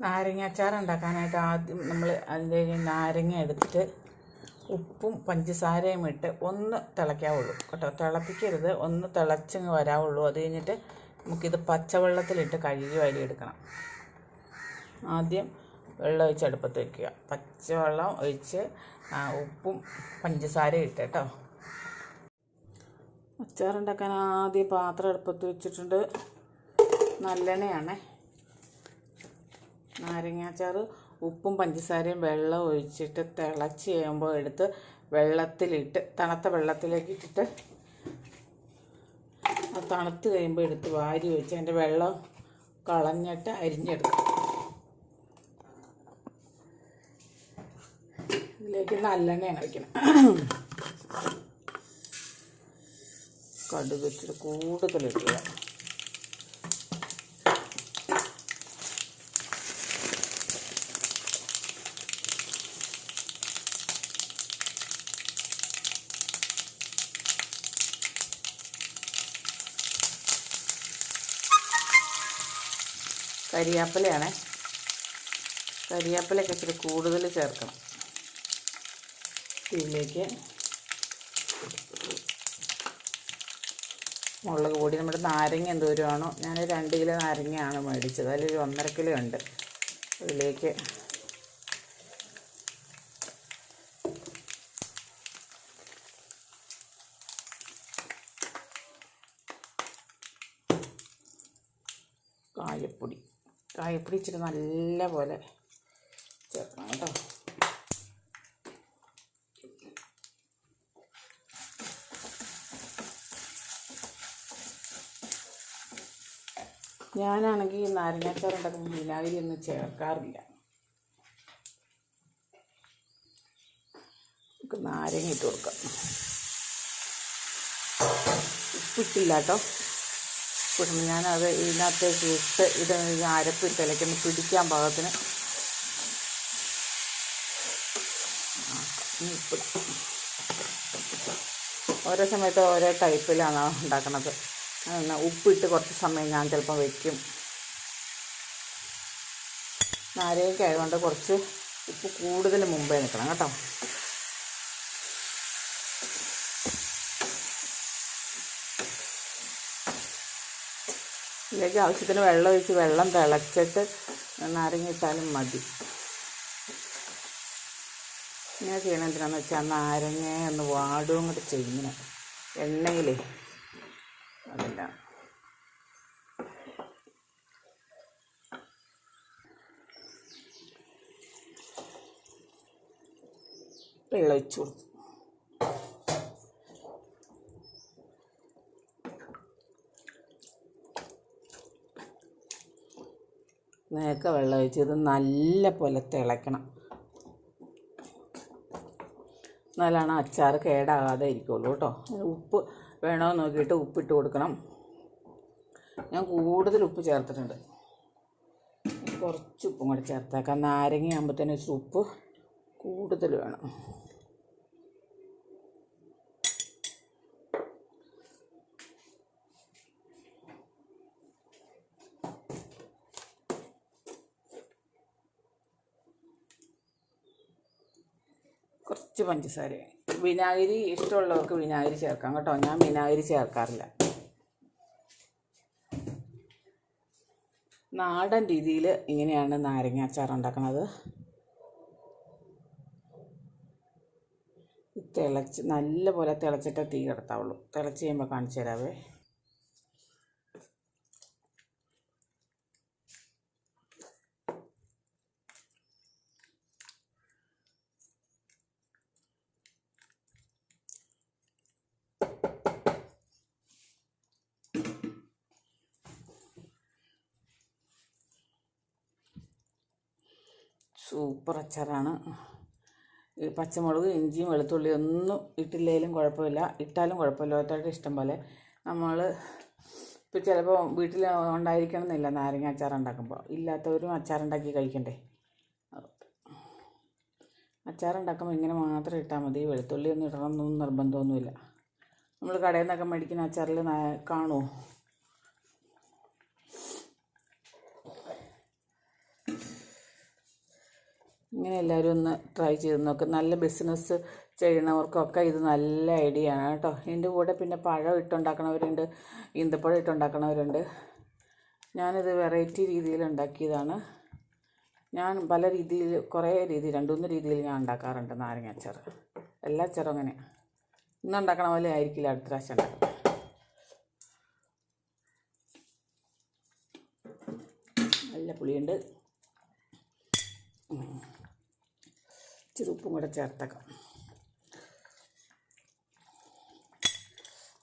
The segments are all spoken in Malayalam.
നാരങ്ങ അച്ചാർ ഉണ്ടാക്കാനായിട്ട് ആദ്യം നമ്മൾ അതിന്റെ നാരങ്ങ എടുത്തിട്ട് ഉപ്പും പഞ്ചസാരയും ഇട്ട് ഒന്ന് തിളയ്ക്കാവുള്ളൂ കേട്ടോ. തിളപ്പിക്കരുത്. ഒന്ന് തിളച്ചങ്ങ് വരാവുള്ളൂ. അത് കഴിഞ്ഞിട്ട് നമുക്കിത് പച്ചവെള്ളത്തിലിട്ട് കഴുകി വാരിയെടുക്കണം. ആദ്യം വെള്ളം ഒഴിച്ച് അടുപ്പത്ത് വയ്ക്കുക പച്ചവെള്ളം ഒഴിച്ച് ഉപ്പും പഞ്ചസാരയും ഇട്ട് കേട്ടോ. അച്ചാറുണ്ടാക്കാൻ ആദ്യം പാത്രം അടുപ്പത്ത് വെച്ചിട്ടുണ്ട്. നല്ലെണ്ണയാണേ. നാരങ്ങാച്ചാർ ഉപ്പും പഞ്ചസാരയും വെള്ളം ഒഴിച്ചിട്ട് തിളച്ച് കഴിയുമ്പോൾ എടുത്ത് വെള്ളത്തിലിട്ട് തണുത്ത വെള്ളത്തിലേക്ക് ഇട്ടിട്ട് അത് തണുത്ത് കഴിയുമ്പോൾ എടുത്ത് വാരി വെച്ച് അതിന്റെ വെള്ളം കളഞ്ഞിട്ട് അരിഞ്ഞെടുക്കും. ഇതിലേക്ക് നല്ലെണ്ണയാണ് വയ്ക്കണം കടുക് കൂടുതലിടുക കരിയാപ്പിലയാണ്. കരിയാപ്പിലൊക്കെ ഇച്ചിരി കൂടുതൽ ചേർക്കണം. ഇതിലേക്ക് മുളക് പൊടി. നമ്മുടെ നാരങ്ങ എന്തോരമാണോ ഞാൻ രണ്ട് കിലോ നാരങ്ങയാണ് മേടിച്ചത്. അതിലൊരു ഒന്നര കിലോ ഉണ്ട്. അതിലേക്ക് കായപ്പൊടി കായപ്പൊടി ഇച്ചിരി നല്ല പോലെ ചേർക്കണം കേട്ടോ ഞാനാണെങ്കിൽ ഈ ഉണ്ടാക്കുമ്പോൾ വിനാഗിരി ഒന്നും ചേർക്കാറില്ല. നമുക്ക് നാരങ്ങ ഇട്ട് കൊടുക്കാം. ഉപ്പിട്ടില്ല കേട്ടോ ഉപ്പിടും ഞാനത് ഇതിനകത്തേക്ക് ഇട്ട് ഇത് അരപ്പ് തിളയ്ക്കുമ്പോൾ പിടിക്കാൻ പാകത്തിന്. ഓരോ സമയത്ത് ഓരോ ടൈപ്പിലാണ് ഉണ്ടാക്കുന്നത് ഉപ്പിട്ട് കുറച്ച് സമയം ഞാൻ ചിലപ്പോൾ വയ്ക്കും നാരങ്ങയ്ക്ക് ആയതുകൊണ്ട് കുറച്ച് ഉപ്പ് കൂടുതൽ മുമ്പേ നിൽക്കണം കേട്ടോ. ഇതിലേക്ക് ആവശ്യത്തിന് വെള്ളം ഒഴിച്ച് വെള്ളം തിളച്ചിട്ട് നാരങ്ങിട്ടാലും മതി. ഞാൻ ചെയ്യണം എന്തിനാന്ന് വെച്ചാൽ നാരങ്ങ ഒന്ന് വാടുകയും കൂടെ ചെയ്യുന്നത് എണ്ണയിലേ. അതില്ല വെള്ളം കൊടുത്തു നേരത്തെ വെള്ളം ഒഴിച്ച് ഇത് നല്ല പോലെ തിളയ്ക്കണം. എന്നാലാണ് അച്ചാർ കേടാകാതെ ഇരിക്കുള്ളൂ കേട്ടോ. ഉപ്പ് വേണോ നോക്കിയിട്ട് ഉപ്പിട്ട് കൊടുക്കണം. ഞാൻ കൂടുതൽ ഉപ്പ് ചേർത്തിട്ടുണ്ട്. കുറച്ച് ഉപ്പും കൂടെ ചേർത്തേക്കാം. നാരങ്ങ ആകുമ്പോഴത്തേനും ഇച്ചിരി ഉപ്പ് കൂടുതൽ വേണം. കുറച്ച് പഞ്ചസാര. വിനാഗിരി ഇഷ്ടമുള്ളവർക്ക് വിനാഗിരി ചേർക്കാം കേട്ടോ. ഞാൻ വിനാഗിരി ചേർക്കാറില്ല. നാടൻ രീതിയിൽ ഇങ്ങനെയാണ് നാരങ്ങ അച്ചാർ ഉണ്ടാക്കുന്നത്. തിളച്ച് നല്ല പോലെ തിളച്ചിട്ടേ തീ കിടത്താവുള്ളൂ. തിളച്ച് കഴിയുമ്പോൾ കാണിച്ചു തരാവേ സൂപ്പർ അച്ചാറാണ് പച്ചമുളക് ഇഞ്ചിയും വെളുത്തുള്ളി ഒന്നും ഇട്ടില്ലെങ്കിലും കുഴപ്പമില്ല. ഇട്ടാലും കുഴപ്പമില്ല ഓരോരുത്തരുടെ ഇഷ്ടം പോലെ. നമ്മൾ ഇപ്പോൾ ചിലപ്പോൾ വീട്ടിൽ ഉണ്ടായിരിക്കണം എന്നില്ല നാരങ്ങ അച്ചാർ ഉണ്ടാക്കുമ്പോൾ ഇല്ലാത്തവരും അച്ചാറുണ്ടാക്കി കഴിക്കണ്ടേ? അച്ചാറുണ്ടാക്കുമ്പോൾ ഇങ്ങനെ മാത്രം ഇട്ടാൽ മതി. വെളുത്തുള്ളി ഒന്നും ഇടണമെന്നൊന്നും നിർബന്ധമൊന്നുമില്ല. നമ്മൾ കടയിൽ നിന്നൊക്കെ മേടിക്കുന്ന അച്ചാറിൽ കാണുമോ ഇങ്ങനെ എല്ലാവരും ഒന്ന് ട്രൈ ചെയ്ത് നോക്ക്. നല്ല ബിസിനസ് ചെയ്യണവർക്കൊക്കെ ഇത് നല്ല ഐഡിയ ആണ് കേട്ടോ. ഇതിന്റെ കൂടെ പിന്നെ പഴം ഇട്ടുണ്ടാക്കണവരുണ്ട് ഈന്തപ്പഴം ഇട്ടുണ്ടാക്കണവരുണ്ട്. ഞാനിത് വെറൈറ്റി രീതിയിൽ ഉണ്ടാക്കിയതാണ്. ഞാൻ പല രീതിയിൽ കുറേ രീതി രണ്ടുമൂന്ന് രീതിയിൽ ഞാൻ ഉണ്ടാക്കാറുണ്ട് നാരങ്ങ അച്ചാർ. എല്ലാ അച്ചാറും അങ്ങനെ. ഇന്ന് ഉണ്ടാക്കണ പോലെ ആയിരിക്കില്ല അടുത്ത പ്രാവശ്യം ഉണ്ടാക്കുന്നത് നല്ല പുളിയുണ്ട്. ഇച്ചിരി ഉപ്പും കൂടെ ചേർത്തേക്കാം.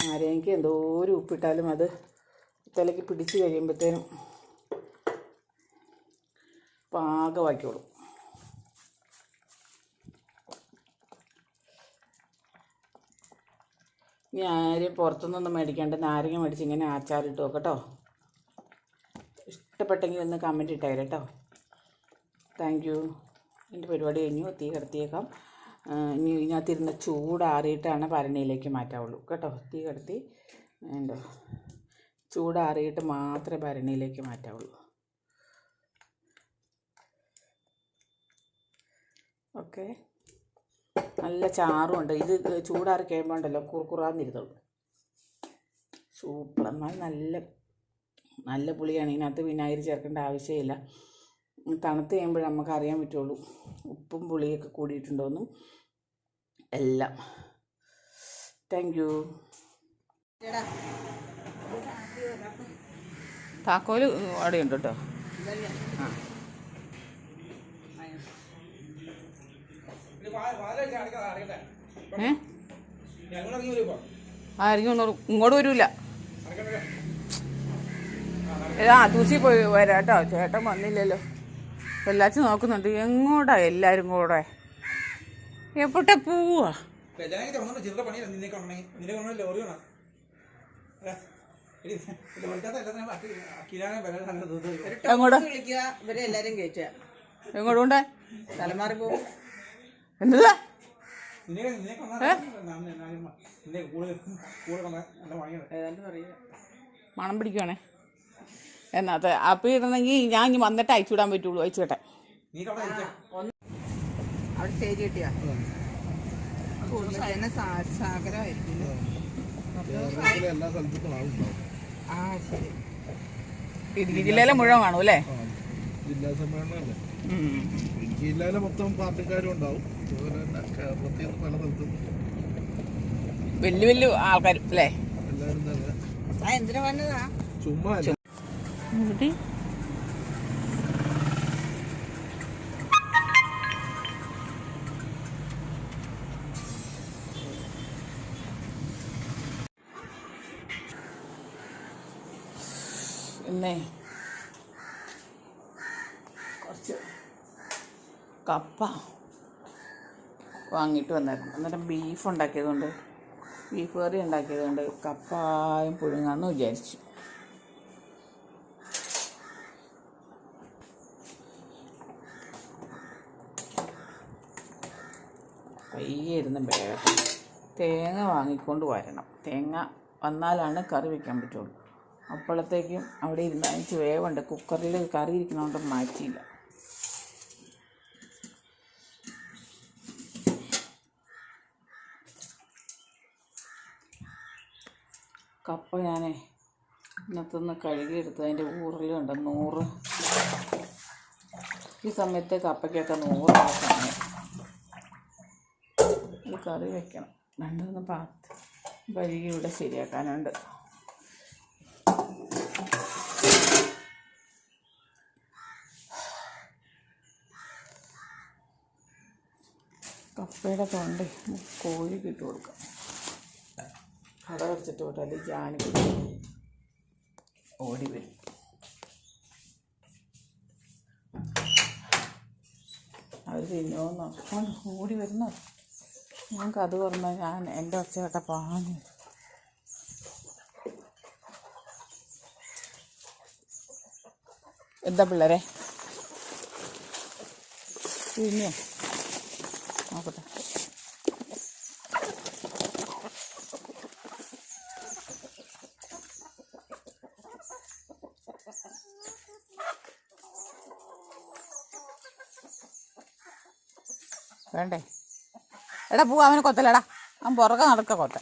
നാരങ്ങയ്ക്ക് എന്തോരം ഉപ്പിട്ടാലും അത് തലയ്ക്ക് പിടിച്ച് കഴിയുമ്പോഴത്തേനും പാകമാക്കിയോളും ഇനി ആരും പുറത്തുനിന്നൊന്നും മേടിക്കാണ്ട് നാരങ്ങ മേടിച്ച് ഇങ്ങനെ ആച്ചാറിട്ട് നോക്കട്ടോ. ഇഷ്ടപ്പെട്ടെങ്കിൽ ഒന്ന് കമന്റ് ഇട്ടേരെ താങ്ക് യു എന്റെ പരിപാടി കഴിഞ്ഞു തീ കിടത്തിയേക്കാം. ഇനി ഇതിനകത്തിരുന്ന ചൂടാറിയിട്ടാണ് ഭരണിയിലേക്ക് മാറ്റാവുള്ളൂ. കേട്ടോ തീ കിടത്തി ഉണ്ടോ ചൂടാറിയിട്ട് മാത്രമേ ഭരണിയിലേക്ക് മാറ്റാവുള്ളൂ. ഓക്കെ. നല്ല ചാറുമുണ്ട് ഇത് ചൂടാറി കഴിയുമ്പോൾ ഉണ്ടല്ലോ കുറുക്കുറാന്നിരുന്നുള്ളൂ സൂപ്പർ. എന്നാൽ നല്ല നല്ല പുളിയാണ്. ഇതിനകത്ത് വിനാഗിരി ചേർക്കേണ്ട ആവശ്യമില്ല. തണുത്ത് കഴിയുമ്പോഴേ നമുക്ക് അറിയാൻ പറ്റുള്ളൂ. ഉപ്പും പുളിയൊക്കെ കൂടിയിട്ടുണ്ടോയെന്നും എല്ലാം. താങ്ക് യു താക്കോൽ അവിടെ ഉണ്ട് കേട്ടോ ആ. ഏ? ആരെങ്കിലും ഒന്ന് ഇങ്ങോട്ട് വരൂല. ആ തൂസി പോയി വരാട്ടോ ചേട്ടൻ വന്നില്ലല്ലോ. എല്ലാച്ചും നോക്കുന്നുണ്ട്. എങ്ങോട്ടാ എല്ലാരും കൂടെ? എപ്പോട്ടെ പോവാ? പെല്ലാങ്കി തുറന്നു ചെറുത പണിയല്ല നിന്നെ കൊണ്ടേ നിന്നെ കൊണ്ടേ ലോറി വേണം കിരാനെ വില എങ്ങോട്ട് വിളിക്കുക ഇവരെ എല്ലാരും കയറ്റുക. എങ്ങോട്ട് കൊണ്ടേ തലമാറി പോകും. എന്നതാ നിന്നെ നിന്നെ കൊണ്ടാ നിന്നെ കൂടെ കൂടെ കൊണ്ട നല്ല പണിയാണ് ഏതാണ്ട് പറയുക മണം പിടിക്കുവാണേ. എന്നാത്തെ അപ്പം ഇടണമെങ്കിൽ ഞാൻ ഇനി വന്നിട്ട് അയച്ചു വിടാൻ പറ്റുള്ളൂ. അയച്ചു വിട്ടെ. അവിടെ സ്റ്റേജ് കിട്ടിയ. സാഗരമായിരിക്കും ആ ശരി. ഇടുക്കി ജില്ലയിലെ മുഴുവൻ കാണും അല്ലേ? ജില്ലാ സമ്മേളനമല്ലേ ഇടുക്കി ജില്ലയിലെ മൊത്തം പാർട്ടിക്കാരും ഉണ്ടാവും. അതുപോലെ തന്നെ കേരളത്തിൽ നിന്ന് പല സ്ഥലത്തും. വലിയ വലിയ ആൾക്കാർ അല്ലേ? എല്ലാവരും തന്നെ. വന്നതാ? ചുമ്മാ അല്ല പിന്നെ കുറച്ച് കപ്പ വാങ്ങിയിട്ട് വന്നായിരുന്നു. അന്നേരം ബീഫ് ഉണ്ടാക്കിയതുകൊണ്ട് ബീഫ് കറി ഉണ്ടാക്കിയതുകൊണ്ട് കപ്പായും പുഴുങ്ങാമെന്ന് വിചാരിച്ചു. പയ്യെ ഇരുന്ന് വേഗം തേങ്ങ വാങ്ങിക്കൊണ്ട് വരണം. തേങ്ങ വന്നാലാണ് കറി വയ്ക്കാൻ പറ്റുള്ളൂ. അപ്പോഴത്തേക്കും അവിടെ ഇരുന്ന് അഞ്ച് വേവുണ്ട്. കുക്കറിൽ കറി ഇരിക്കുന്നതുകൊണ്ട് മാറ്റിയില്ല. കപ്പ ഞാനേ കഴുകി കഴുകിയെടുത്ത് അതിന്റെ ഊറിലുണ്ട്. നൂറ്. ഈ സമയത്ത് കപ്പയ്ക്കൊക്കെ നൂറ് കറി വെക്കണം. രണ്ടൊന്ന് പാത്ത് വഴികി ഇവിടെ ശരിയാക്കാനുണ്ട്. കപ്പയുടെ തൊണ്ട കോഴി ഇട്ട് കൊടുക്കാം. കട വെച്ചിട്ട് വിട്ടാൽ അല്ലെങ്കിൽ ജാനി ഓടി വരും. അവർ തിന്നുമെന്നോ കൊണ്ട് ഓടി വരുന്നോ? ഞങ്ങൾക്ക് അത് പറഞ്ഞ ഞാൻ എന്റെ ഒച്ച പോകാൻ എന്താ പിള്ളേരെ? പിന്നെ നോക്കട്ടെ. വേണ്ടേ? എടാ പൂ അവനെ കൊത്തലടാ അവൻ പുറകെ നടക്ക കൊത്ത